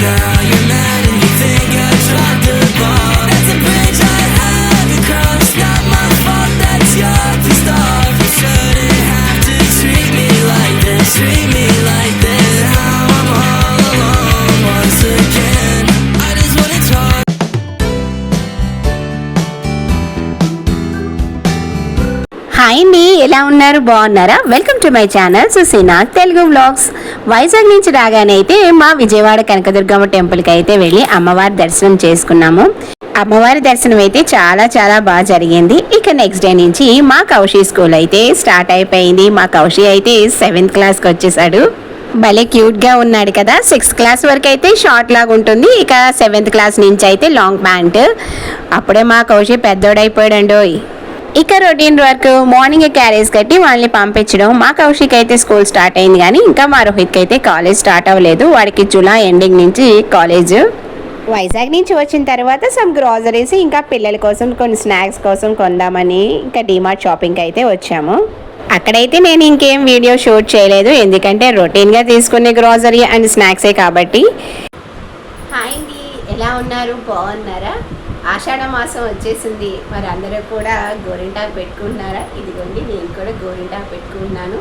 now. You're mad hi అండి ఎలా ఉన్నారు? బాగున్నారా? Welcome to my channel Susina Telugu vlogs Vizag నుంచి రాగానే అయితే మా విజయవాడ కనకదుర్గమ్మ టెంపుల్కి అయితే వెళ్ళి అమ్మవారి దర్శనం చేసుకున్నాము. అమ్మవారి దర్శనం అయితే చాలా చాలా బాగా జరిగింది. ఇక నెక్స్ట్ డే నుంచి మా కౌశీ స్కూల్ అయితే స్టార్ట్ అయిపోయింది. మా కౌశీ అయితే సెవెంత్ క్లాస్కి వచ్చేసాడు. భలే క్యూట్గా ఉన్నాడు కదా. సిక్స్త్ క్లాస్ వరకు అయితే షార్ట్ లాగా ఉంటుంది. ఇక సెవెంత్ క్లాస్ నుంచి అయితే లాంగ్ ప్యాంట్ అప్పుడే మా కౌశి పెద్దోడైపోయాడండోయ్. ఇక రొటీన్ వర్క్ మార్నింగ్ క్యారేజ్ కట్టి వాళ్ళని పంపించడం. మా కౌశిక్ అయితే స్కూల్ స్టార్ట్ అయింది కానీ ఇంకా మా రోహిత్కి అయితే కాలేజ్ స్టార్ట్ అవ్వలేదు. వాడికి జూలై ఎండింగ్ నుంచి కాలేజ్. వైజాగ్ నుంచి వచ్చిన తర్వాత సమ్ గ్రాసరీస్ ఇంకా పిల్లల కోసం కొన్ని స్నాక్స్ కోసం కొందామని ఇంకా డిమార్ట్ షాపింగ్కి అయితే వచ్చాము. అక్కడైతే నేను ఇంకేం వీడియో షూట్ చేయలేదు. ఎందుకంటే రొటీన్గా తీసుకునే గ్రాసరీ అండ్ స్నాక్సే కాబట్టి. హాయ్ అండి. ఎలా ఉన్నారు? బాగున్నారా? ఆషాఢ మాసం వచ్చేసింది. మరి అందరూ కూడా గోరింటాకు పెట్టుకుంటున్నారా? ఇదిగోండి నేను కూడా గోరింటాకు పెట్టుకుంటున్నాను.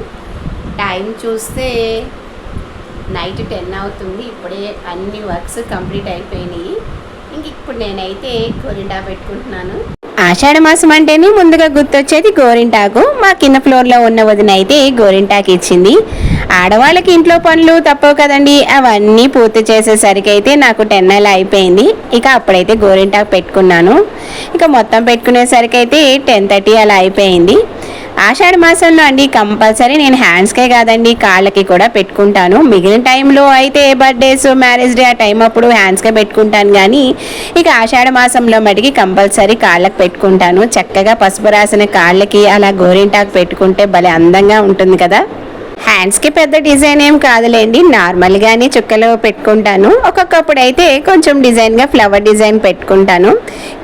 టైం చూస్తే నైట్ టెన్ అవుతుంది. ఇప్పుడే అన్ని వర్క్స్ కంప్లీట్ అయిపోయినాయి. ఇంక ఇప్పుడు నేనైతే గోరింటాకు పెట్టుకుంటున్నాను. ఆషాఢ మాసం అంటేనే ముందుగా గుర్తొచ్చేది గోరింటాకు. మా కింద ఫ్లోర్లో ఉన్న వదిన అయితే గోరింటాకు ఇచ్చింది. ఆడవాళ్ళకి ఇంట్లో పనులు తప్పవు కదండి. అవన్నీ పూర్తి చేసేసరికి అయితే నాకు టెన్ అలా అయిపోయింది. ఇక అప్పుడైతే గోరింటాకు పెట్టుకున్నాను. ఇక మొత్తం పెట్టుకునేసరికి అయితే టెన్ థర్టీ అలా అయిపోయింది. ఆషాఢ మాసంలో అండి కంపల్సరీ నేను హ్యాండ్స్కే కాదండి కాళ్ళకి కూడా పెట్టుకుంటాను. మిగిలిన టైంలో అయితే బర్త్డేస్ మ్యారేజ్ డే ఆ టైం అప్పుడు హ్యాండ్స్కే పెట్టుకుంటాను. కానీ ఇక ఆషాఢ మాసంలో మటుకి కంపల్సరీ కాళ్ళకి పెట్టుకుంటాను. చక్కగా పసుపు రాసిన కాళ్ళకి అలా గోరింటాకు పెట్టుకుంటే భలే అందంగా ఉంటుంది కదా. హ్యాండ్స్కి పెద్ద డిజైన్ ఏం కాదులేండి. నార్మల్గానే చుక్కలు పెట్టుకుంటాను. ఒక్కొక్కప్పుడు అయితే కొంచెం డిజైన్గా ఫ్లవర్ డిజైన్ పెట్టుకుంటాను.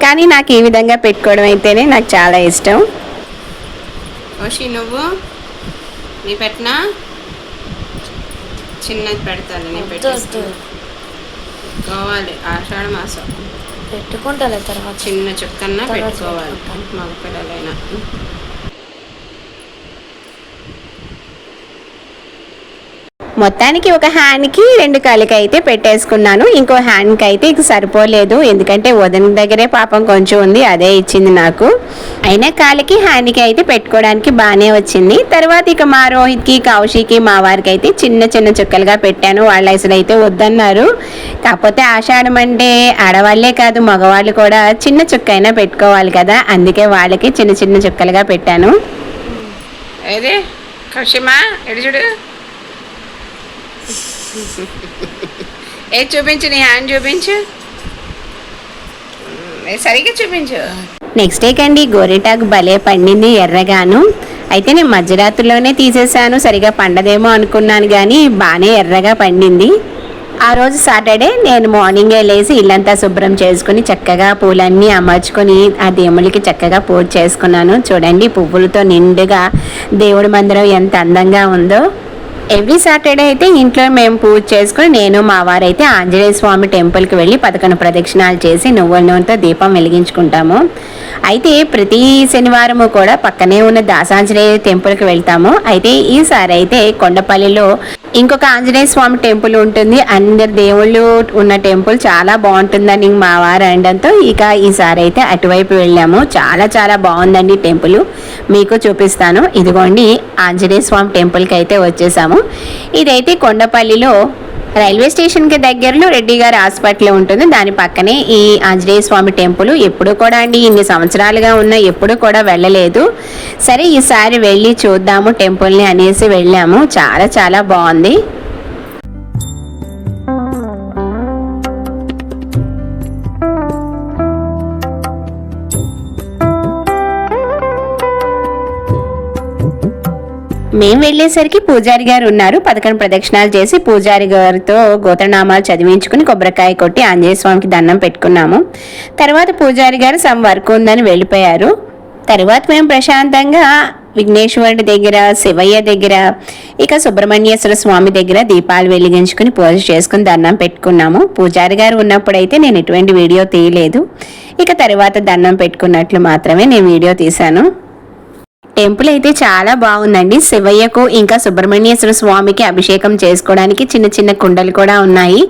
కానీ నాకు ఈ విధంగా పెట్టుకోవడం అయితేనే నాకు చాలా ఇష్టం. ఓషి నువ్వు? నీ పెట్టినా? చిన్నది పెడతాను నేను పెట్టేస్తాను కావాలి ఆషాఢ మాసం. పెట్టుకుంటాలే తర్వాత. చిన్న చుక్కన్నా పెట్టుకోవాలి. పెట్టుకుంటాను. మగ పిల్లలైనా. మొత్తానికి ఒక హ్యాండ్కి రెండు కాళ్ళకి అయితే పెట్టేసుకున్నాను. ఇంకో హ్యాండ్కి అయితే ఇక సరిపోలేదు. ఎందుకంటే వదిన దగ్గరే పాపం కొంచెం ఉంది అదే ఇచ్చింది నాకు. అయినా కాళ్ళకి హ్యాండ్కి అయితే పెట్టుకోవడానికి బాగానే వచ్చింది. తర్వాత ఇక మా రోహిత్కి కౌశికి మా వారికి అయితే చిన్న చిన్న చుక్కలుగా పెట్టాను. వాళ్ళు అసలు అయితే వద్దన్నారు. కాకపోతే ఆషాఢం అంటే ఆడవాళ్ళే కాదు మగవాళ్ళు కూడా చిన్న చుక్క అయినా పెట్టుకోవాలి కదా. అందుకే వాళ్ళకి చిన్న చిన్న చుక్కలుగా పెట్టాను. ఏది? కౌశిమా? ఎడు ఏ చూపించు నీ హ్యాండ్ చూపించు. సరిగ్గా చూపించు. నెక్స్ట్ డే కండి గోరెటాకు భలే పండింది ఎర్రగాను. అయితే నేను మధ్యరాత్రిలోనే తీసేసాను సరిగా పండదేమో అనుకున్నాను కానీ బాగానే ఎర్రగా పండింది. ఆ రోజు సాటర్డే నేను మార్నింగే లేచి ఇల్లంతా శుభ్రం చేసుకుని చక్కగా పూలన్నీ అమర్చుకొని ఆ దేవుడికి చక్కగా పూజ చేసుకున్నాను. చూడండి పువ్వులతో నిండుగా దేవుడి మందిరం ఎంత అందంగా ఉందో. ఎవ్రీ సాటర్డే అయితే ఇంట్లో మేము పూజ చేసుకుని నేను మా వారైతే ఆంజనేయ స్వామి టెంపుల్కి వెళ్ళి పదకొండు ప్రదక్షిణాలు చేసి నువ్వుల నూనెతో దీపం వెలిగించుకుంటాము. అయితే ప్రతి శనివారము కూడా పక్కనే ఉన్న దాసాంజనేయ టెంపుల్కి వెళ్తాము. అయితే ఈసారి అయితే కొండపల్లిలో ఇంకొక ఆంజనేయ స్వామి టెంపుల్ ఉంటుంది. అందరు దేవుళ్ళు ఉన్న టెంపుల్ చాలా బాగుంటుందని మా వారు అనడంతో. ఇక ఈసారి అయితే అటువైపు వెళ్ళాము. చాలా చాలా బాగుందండి టెంపుల్. మీకు చూపిస్తాను. ఇదిగోండి ఆంజనేయ స్వామి టెంపుల్కి అయితే వచ్చేసాము. ఇదైతే కొండపల్లిలో రైల్వే స్టేషన్కి దగ్గరలో రెడ్డి గారి హాస్పిటల్ ఉంటుంది. దాని పక్కనే ఈ ఆంజనేయ స్వామి టెంపుల్ ఎప్పుడు కూడా అండి ఇన్ని సంవత్సరాలుగా ఉన్నా ఎప్పుడు కూడా వెళ్ళలేదు. సరే ఈసారి వెళ్ళి చూద్దాము టెంపుల్ని అనేసి వెళ్ళాము. చాలా చాలా బాగుంది. మేము వెళ్ళేసరికి పూజారి గారు ఉన్నారు. పదకొండు ప్రదక్షిణాలు చేసి పూజారి గారితో గోత్రనామాలు చదివించుకుని కొబ్బరికాయ కొట్టి ఆంజనేయ స్వామికి దండం పెట్టుకున్నాము. తర్వాత పూజారి గారు సమ్ వర్క్ ఉందని వెళ్ళిపోయారు. తర్వాత మేము ప్రశాంతంగా విఘ్నేశ్వరుడి దగ్గర శివయ్య దగ్గర ఇక సుబ్రహ్మణ్యేశ్వర స్వామి దగ్గర దీపాలు వెలిగించుకుని పూజ చేసుకుని దండం పెట్టుకున్నాము. పూజారి గారు ఉన్నప్పుడైతే నేను ఎటువంటి వీడియో తీయలేదు. ఇక తర్వాత దండం పెట్టుకున్నట్లు మాత్రమే నేను వీడియో తీశాను. టెంపుల్ అయితే చాలా బాగుందండి. శివయ్యకు ఇంకా సుబ్రహ్మణ్యేశ్వర స్వామికి అభిషేకం చేసుకోవడానికి చిన్న చిన్న కుండలు కూడా ఉన్నాయి.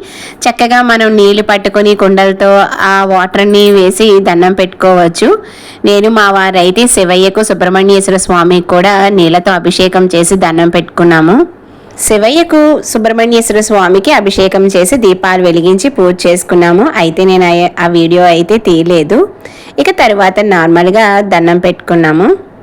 చక్కగా మనం నీళ్ళు పట్టుకొని కుండలతో ఆ వాటర్ని వేసి దండం పెట్టుకోవచ్చు. నేను మా వారైతే శివయ్యకు సుబ్రహ్మణ్యేశ్వర స్వామికి కూడా నీళ్ళతో అభిషేకం చేసి దండం పెట్టుకున్నాము. శివయ్యకు సుబ్రహ్మణ్యేశ్వర స్వామికి అభిషేకం చేసి దీపాలు వెలిగించి పూజ చేసుకున్నాము. అయితే నేను ఆ- ఆ వీడియో అయితే తీయలేదు. ఇక తర్వాత నార్మల్గా దండం పెట్టుకున్నాము.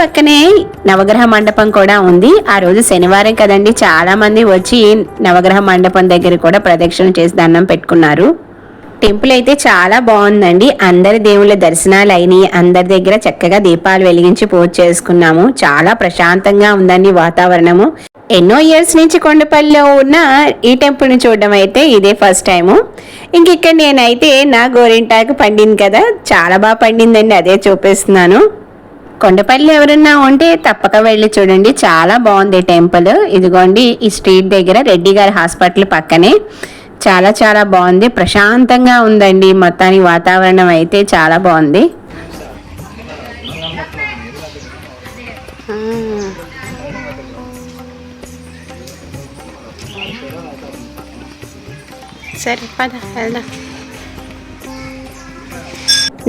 పక్కనే నవగ్రహ మండపం కూడా ఉంది. ఆ రోజు శనివారం కదండి. చాలా మంది వచ్చి నవగ్రహ మండపం దగ్గర కూడా ప్రదక్షిణ చేసి దండం పెట్టుకున్నారు. టెంపుల్ అయితే చాలా బాగుందండి. అందరి దేవుళ్ళ దర్శనాలు అయినాయి. అందరి దగ్గర చక్కగా దీపాలు వెలిగించి పూజ చేసుకున్నాము. చాలా ప్రశాంతంగా ఉందండి వాతావరణము. ఎన్నో ఇయర్స్ నుంచి కొండపల్లిలో ఉన్న ఈ టెంపుల్ని చూడడం అయితే ఇదే ఫస్ట్ టైము ఇంక ఇక్కడ నేనైతే నా గోరింటాకు పండింది కదా. చాలా బాగా పండిందండి. అదే చూపిస్తున్నాను. కొండపల్లి ఎవరన్నా ఉంటే తప్పక వెళ్ళి చూడండి. చాలా బాగుంది టెంపుల్. ఇదిగోండి ఈ స్ట్రీట్ దగ్గర రెడ్డి గారి హాస్పిటల్ పక్కనే. చాలా చాలా బాగుంది. ప్రశాంతంగా ఉందండి. మొత్తానికి వాతావరణం అయితే చాలా బాగుంది. సరే పద వెళ్దాం.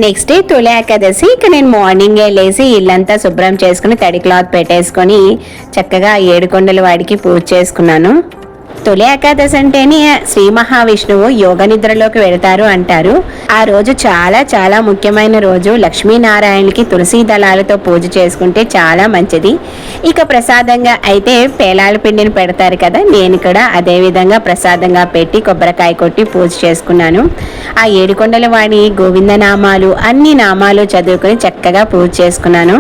నెక్స్ట్ డే తొలి ఏకాదశి ఇక నేను మార్నింగే లేచి ఇల్లంతా శుభ్రం చేసుకుని తడి క్లాత్ పెట్టేసుకొని చక్కగా ఏడుకొండల వాడికి పూజ చేసుకున్నాను. తొలి ఏకాదశి అంటేనే శ్రీ మహావిష్ణువు యోగ నిద్రలోకి వెళతారు అంటారు. ఆ రోజు చాలా చాలా ముఖ్యమైన రోజు. లక్ష్మీనారాయణకి తులసి దళాలతో పూజ చేసుకుంటే చాలా మంచిది. ఇక ప్రసాదంగా అయితే పేలాల పిండిని పెడతారు కదా నేను కూడా అదే విధంగా ప్రసాదంగా పెట్టి కొబ్బరికాయ కొట్టి పూజ చేసుకున్నాను. ఆ ఏడుకొండల వాడి గోవింద నామాలు అన్ని నామాలు చదువుకొని చక్కగా పూజ చేసుకున్నాను.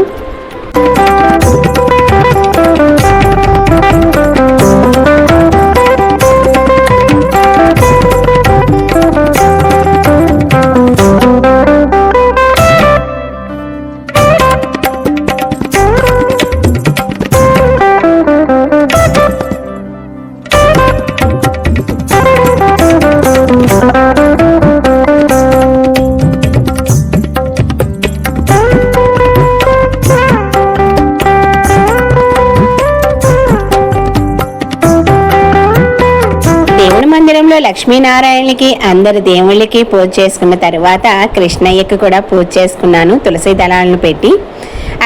లక్ష్మీనారాయణకి అందరి దేవుళ్ళకి పూజ చేసుకున్న తర్వాత కృష్ణయ్యకి కూడా పూజ చేసుకున్నాను తులసి దళాలను పెట్టి.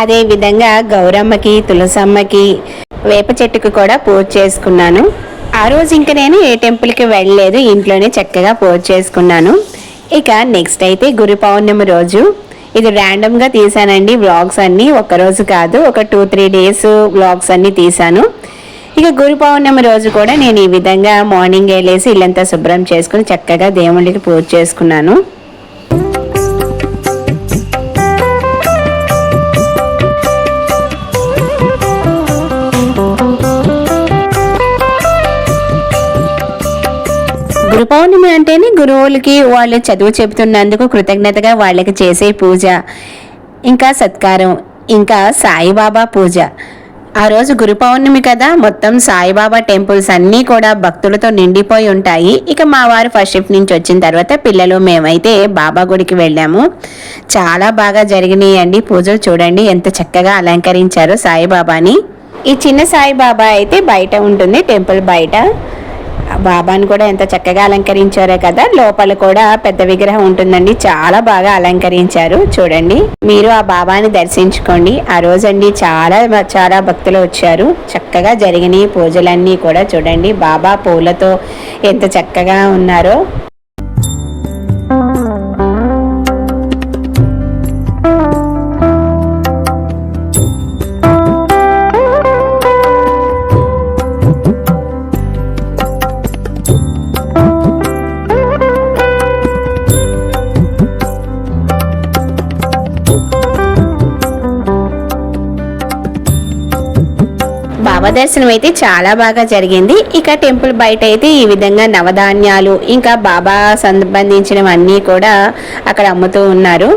అదేవిధంగా గౌరమ్మకి తులసమ్మకి వేప చెట్టుకు కూడా పూజ చేసుకున్నాను. ఆ రోజు ఇంక నేను ఏ టెంపుల్కి వెళ్ళలేదు ఇంట్లోనే చక్కగా పూజ చేసుకున్నాను. ఇక నెక్స్ట్ అయితే గురు పౌర్ణమి రోజు. ఇది ర్యాండమ్గా తీసానండి వ్లాగ్స్ అన్నీ. ఒకరోజు కాదు ఒక టూ త్రీ డేస్ వ్లాగ్స్ అన్నీ తీసాను. ఇక గురు పౌర్ణమి రోజు కూడా నేను ఈ విధంగా మార్నింగ్ వెళ్ళేసి ఇల్లంతా శుభ్రం చేసుకుని చక్కగా దేవుడికి పూజ చేసుకున్నాను. గురు పౌర్ణమి అంటేనే గురువులకి వాళ్ళు చదువు చెబుతున్నందుకు కృతజ్ఞతగా వాళ్ళకి చేసే పూజ. ఇంకా సత్కారం ఇంకా సాయిబాబా పూజ. ఆ రోజు గురు పౌర్ణమి కదా మొత్తం సాయిబాబా టెంపుల్స్ అన్నీ కూడా భక్తులతో నిండిపోయి ఉంటాయి. ఇక మా వారు ఫస్ట్ షిఫ్ట్ నుంచి వచ్చిన తర్వాత పిల్లలు మేమైతే బాబా గుడికి వెళ్ళాము. చాలా బాగా జరిగినాయండి పూజలు చూడండి ఎంత చక్కగా అలంకరించారు సాయిబాబాని. ఈ చిన్న సాయిబాబా అయితే బయట ఉంటుంది టెంపుల్ బయట. బాబాని కూడా ఎంత చక్కగా అలంకరించారో కదా లోపల కూడా పెద్ద విగ్రహం ఉంటుందండి. చాలా బాగా అలంకరించారు. చూడండి మీరు ఆ బాబాని దర్శించుకోండి. ఆ రోజండి చాలా చాలా భక్తులు వచ్చారు. చక్కగా జరిగిన పూజలన్నీ కూడా చూడండి. బాబా పూలతో ఎంత చక్కగా ఉన్నారో. దర్శనం అయితే చాలా బాగా జరిగింది. ఇక టెంపుల్ బయట అయితే ఈ విధంగా నవధాన్యాలు ఇంకా బాబా సంబంధించినవన్నీ కూడా అక్కడ అమ్ముతూ ఉన్నారు.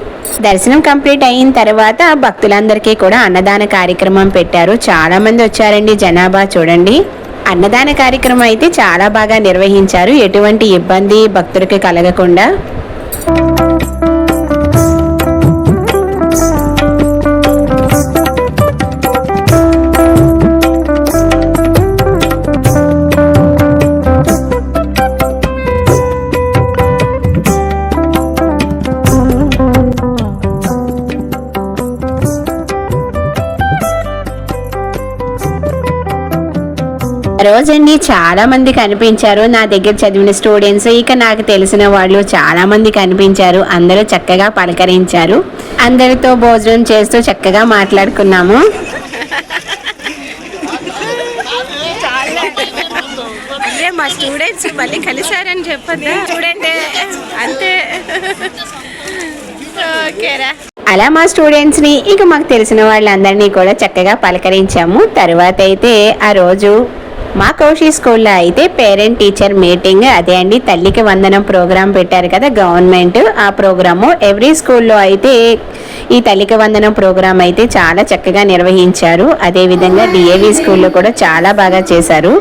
దర్శనం కంప్లీట్ అయిన తర్వాత భక్తులందరికీ కూడా అన్నదాన కార్యక్రమం పెట్టారు. చాలా మంది వచ్చారండి జనాభా చూడండి. అన్నదాన కార్యక్రమం అయితే చాలా బాగా నిర్వహించారు. ఎటువంటి ఇబ్బంది భక్తులకి కలగకుండా. రోజండి చాలా మంది కనిపించారు. నా దగ్గర చదివిన స్టూడెంట్స్ ఇక నాకు తెలిసిన వాళ్ళు చాలా మంది కనిపించారు. అందరూ చక్కగా పలకరించారు. అందరితో భోజనం చేస్తూ చక్కగా మాట్లాడుకున్నాము. మా స్టూడెంట్స్ మళ్ళీ కలిసారని చెప్పదు స్టూడెంట్ అంతే. ఓకేరా అలా మా స్టూడెంట్స్ని ఇక మాకు తెలిసిన వాళ్ళందరినీ కూడా చక్కగా పలకరించాము. తర్వాత అయితే ఆ రోజు మా కౌశీ స్కూల్లో అయితే పేరెంట్ టీచర్ మీటింగ్ అదే అండి తల్లికి వందనం ప్రోగ్రాం పెట్టారు కదా గవర్నమెంట్. ఆ ప్రోగ్రాము ఎవ్రీ స్కూల్లో అయితే ఈ తల్లికి వందనం ప్రోగ్రాం అయితే చాలా చక్కగా నిర్వహించారు. అదేవిధంగా డిఏవి స్కూల్లో కూడా చాలా బాగా చేశారు.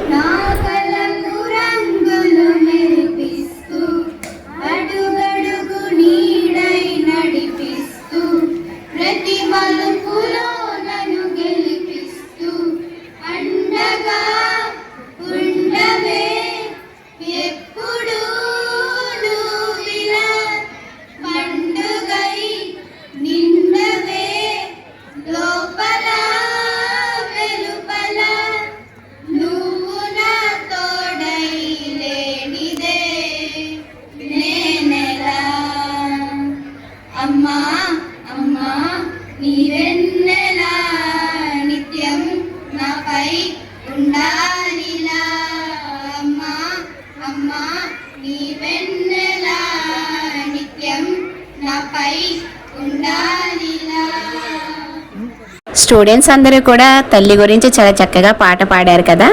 స్టూడెంట్స్ అందరూ కూడా తల్లి గురించి చాలా చక్కగా పాట పాడారు కదా.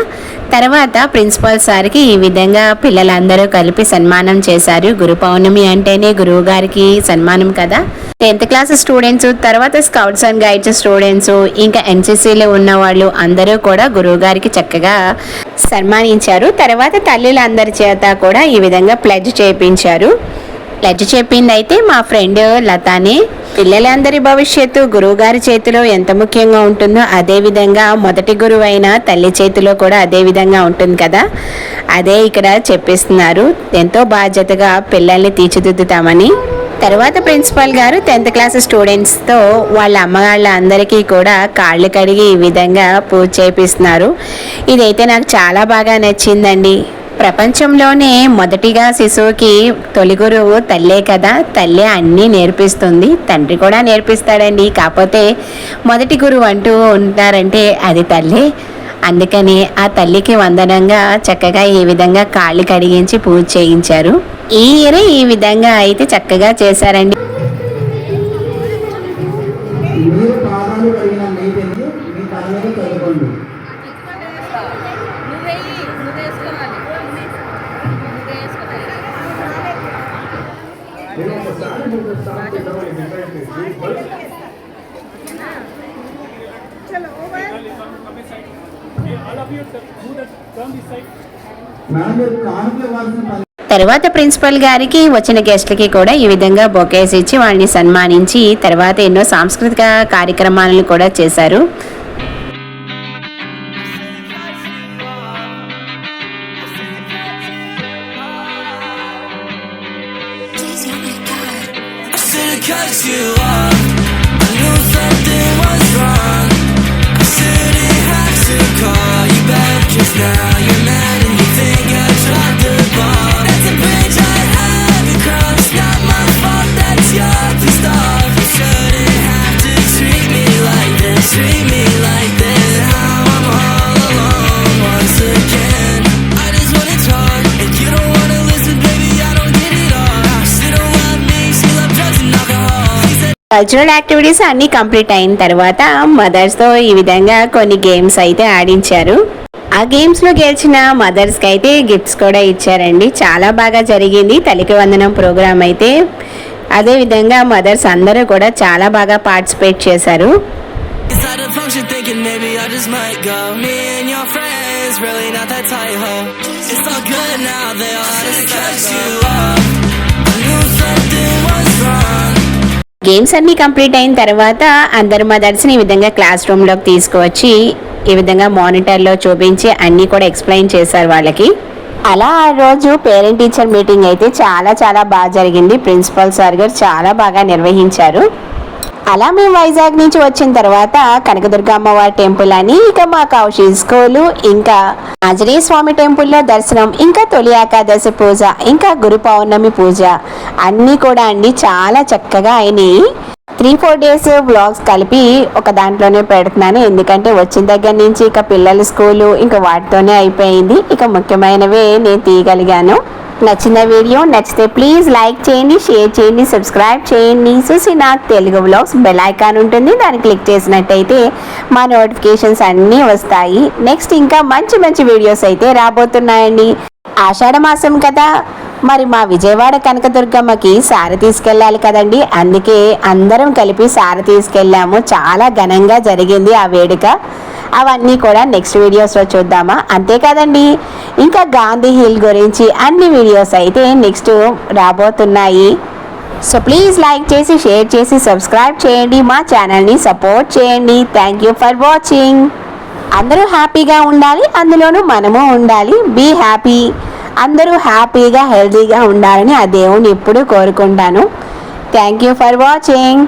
తర్వాత ప్రిన్సిపాల్ సార్కి ఈ విధంగా పిల్లలందరూ కలిపి సన్మానం చేశారు. గురు పౌర్ణమి అంటేనే గురువు గారికి సన్మానం కదా. టెన్త్ క్లాస్ స్టూడెంట్స్ తర్వాత స్కౌట్స్ అండ్ గైడ్స్ స్టూడెంట్స్ ఇంకా ఎన్సీసీలో ఉన్న వాళ్ళు అందరూ కూడా గురువు గారికి చక్కగా సన్మానించారు. తర్వాత తల్లులందరి చేత కూడా ఈ విధంగా ప్లెడ్జ్ చేయించారు. లజ్జ చెప్పింది అయితే మా ఫ్రెండ్ లతానే. పిల్లలందరి భవిష్యత్తు గురువుగారి చేతిలో ఎంత ముఖ్యంగా ఉంటుందో అదే విధంగా మొదటి గురువు అయిన తల్లి చేతిలో కూడా అదే విధంగా ఉంటుంది కదా. అదే ఇక్కడ చెప్పిస్తున్నారు. ఎంతో బాధ్యతగా పిల్లల్ని తీర్చిదిద్దుతామని. తర్వాత ప్రిన్సిపాల్ గారు టెన్త్ క్లాస్ స్టూడెంట్స్తో వాళ్ళ అమ్మగాళ్ళ అందరికీ కూడా కాళ్ళు కడిగి ఈ విధంగా పూజ చేపిస్తున్నారు. ఇదైతే నాకు చాలా బాగా నచ్చిందండి. ప్రపంచంలోనే మొదటిగా శిశువుకి తొలి గురువు తల్లే కదా తల్లే అన్నీ నేర్పిస్తుంది. తండ్రి కూడా నేర్పిస్తాడండి. కాకపోతే మొదటి గురువు అంటూ ఉంటారంటే అది తల్లే. అందుకని ఆ తల్లికి వందనంగా చక్కగా ఈ విధంగా కాళ్ళు కడిగించి పూజ చేయించారు. ఈ ఇయర్ ఈ విధంగా అయితే చక్కగా చేశారండి. తర్వాత ప్రిన్సిపల్ గారికి వచ్చిన గెస్ట్లకి కూడా ఈ విధంగా బొకేస్ ఇచ్చి వాళ్ళని సన్మానించి తర్వాత ఎన్నో సాంస్కృతిక కార్యక్రమాలను కూడా చేశారు. కల్చరల్ యాక్టివిటీస్ అన్నీ కంప్లీట్ అయిన తర్వాత మదర్స్తో ఈ విధంగా కొన్ని గేమ్స్ అయితే ఆడించారు. ఆ గేమ్స్లో గెలిచిన మదర్స్కి అయితే గిఫ్ట్స్ కూడా ఇచ్చారండి. చాలా బాగా జరిగింది. తల్లికి వందనం ప్రోగ్రామ్ అయితే. అదే విధంగా మదర్స్ అందరూ కూడా చాలా బాగా పార్టిసిపేట్ చేశారు. Just really not that tight, ho. It's all good now, they all cut you off. Games అన్నీ కంప్లీట్ అయిన తర్వాత అందరు మదర్స్ని ఈ విధంగా క్లాస్ రూమ్లోకి తీసుకువచ్చి ఈ విధంగా మానిటర్లో చూపించి అన్నీ కూడా ఎక్స్ప్లెయిన్ చేశారు వాళ్ళకి. అలా ఆ రోజు పేరెంట్ టీచర్ మీటింగ్ అయితే చాలా చాలా బాగా జరిగింది. ప్రిన్సిపల్ సార్ గారు చాలా బాగా నిర్వహించారు. అలా మేము వైజాగ్ నుంచి వచ్చిన తర్వాత కనకదుర్గ అమ్మవారి టెంపుల్ అని ఇక మా కౌశి స్కూలు ఇంకా ఆంజనేయ స్వామి టెంపుల్లో దర్శనం ఇంకా తొలి ఏకాదశి పూజ ఇంకా గురు పౌర్ణమి పూజ అన్నీ కూడా అండి చాలా చక్కగా అయినాయి. త్రీ ఫోర్ డేస్ బ్లాగ్స్ కలిపి ఒక దాంట్లోనే పెడుతున్నాను. ఎందుకంటే వచ్చిన దగ్గర నుంచి ఇక పిల్లల స్కూలు ఇంకా వాటితోనే అయిపోయింది. ఇక ముఖ్యమైనవే నేను తీయగలిగాను. నచ్చిన వీడియో నచ్చితే ప్లీజ్ లైక్ చేయండి షేర్ చేయండి సబ్స్క్రైబ్ చేయండి. చూసి నాకు తెలుగు వ్లాగ్స్ బెల్ ఐకాన్ ఉంటుంది. దాన్ని క్లిక్ చేసినట్టయితే మా నోటిఫికేషన్స్ అన్నీ వస్తాయి. నెక్స్ట్ ఇంకా మంచి మంచి వీడియోస్ అయితే రాబోతున్నాయండి. ఆషాఢ మాసం కదా. మరి మా విజయవాడ కనకదుర్గమ్మకి సార తీసుకెళ్ళాలి కదండి. అందుకే అందరం కలిపి సార తీసుకెళ్ళాము. చాలా ఘనంగా జరిగింది ఆ వేడుక. అవన్నీ కూడా నెక్స్ట్ వీడియోస్లో చూద్దామా? అంతే కదండి. ఇంకా గాంధీ హిల్ గురించి అన్ని వీడియోస్ అయితే నెక్స్ట్ రాబోతున్నాయి. సో ప్లీజ్ లైక్ చేసి షేర్ చేసి సబ్స్క్రైబ్ చేయండి. మా ఛానల్ని సపోర్ట్ చేయండి. థ్యాంక్ యూ ఫర్ వాచింగ్ అందరూ హ్యాపీగా ఉండాలి. అందులోనూ మనము ఉండాలి. బీ హ్యాపీ అందరూ హ్యాపీగా హెల్తీగా ఉండాలని ఆ దేవుని ఎప్పుడూ కోరుకుంటాను. Thank you for watching